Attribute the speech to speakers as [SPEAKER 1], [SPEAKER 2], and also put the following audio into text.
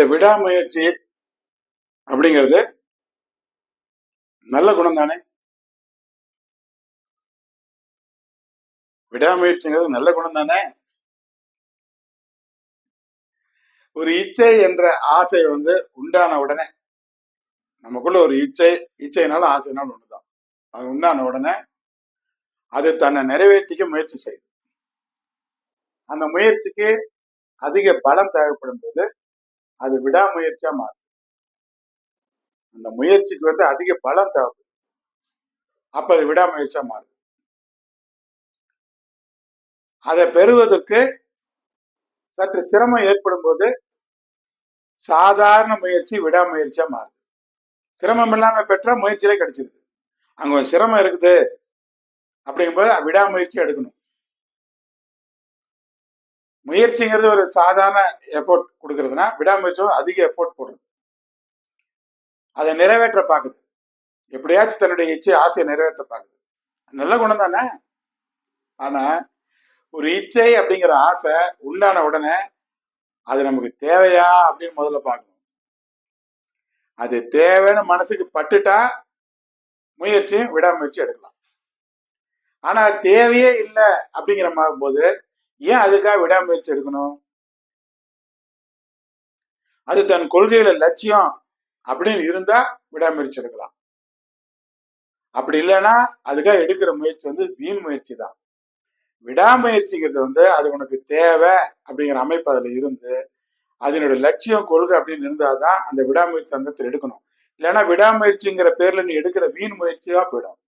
[SPEAKER 1] இந்த விடாமுயற்சி அப்படிங்கிறது நல்ல குணம் தானே விடாமுயற்சிங்கிறது நல்ல குணம் தானே ஒரு இச்சை என்ற ஆசை வந்து உண்டான உடனே நமக்குள்ள ஒரு இச்சை இச்சைனாலும் ஆசைனாலும் ஒண்ணுதான். அது உண்டான உடனே அது தன்னை நிறைவேற்றிக்க முயற்சி செய்யுது அந்த முயற்சிக்கு அதிக பலம் தேவைப்படும் போது அது விடாமுயற்சியா மாறும் அந்த முயற்சிக்கு வந்து அதிக பலம் தேவை. அப்ப அது விடாமுயற்சியா மாறுது. அதை பெறுவதற்கு சற்று சிரமம் ஏற்படும் போது சாதாரண முயற்சி விடாமுயற்சியா மாறுது. சிரமம் இல்லாம பெற்றா முயற்சியிலே கிடைச்சிருது. அங்க ஒரு சிரமம் இருக்குது அப்படிங்கும்போது விடாமுயற்சி எடுக்கணும். முயற்சிங்கிறது ஒரு சாதாரண எஃபோர்ட் கொடுக்கறதுனா விடாமுயற்சி அதிக எஃபோர்ட் போடுறது. அதை நிறைவேற்ற பார்க்குது. எப்படியாச்சும் தன்னுடைய இச்சை ஆசையை நிறைவேற்ற பார்க்குது. நல்ல குணம் தானே? ஆனா ஒரு இச்சை அப்படிங்கிற ஆசை உண்டான உடனே அது நமக்கு தேவையா அப்படின்னு முதல்ல பார்க்கணும். அது தேவைன்னு மனசுக்கு பட்டுட்டா முயற்சியும் விடாமுயற்சி எடுக்கலாம். ஆனா தேவையே இல்லை அப்படிங்கிற போது ஏன் அதுக்காக விடாமுயற்சி எடுக்கணும்? அது தன் கொள்கையில லட்சியம் அப்படின்னு இருந்தா விடாமுயற்சி எடுக்கலாம். அப்படி இல்லைன்னா அதுக்காக எடுக்கிற முயற்சி வந்து வீண் முயற்சி தான். விடாமுயற்சிங்கிறது வந்து அது உனக்கு தேவை அப்படிங்கிற அமைப்பு அதுல இருந்து அதனுடைய லட்சியம் கொள்கை அப்படின்னு இருந்தாதான் அந்த விடாமுயற்சி சந்தத்தில் எடுக்கணும். இல்லைன்னா விடாமுயற்சிங்கிற பேர்ல நீ எடுக்கிற வீண் முயற்சியா போயிடும்.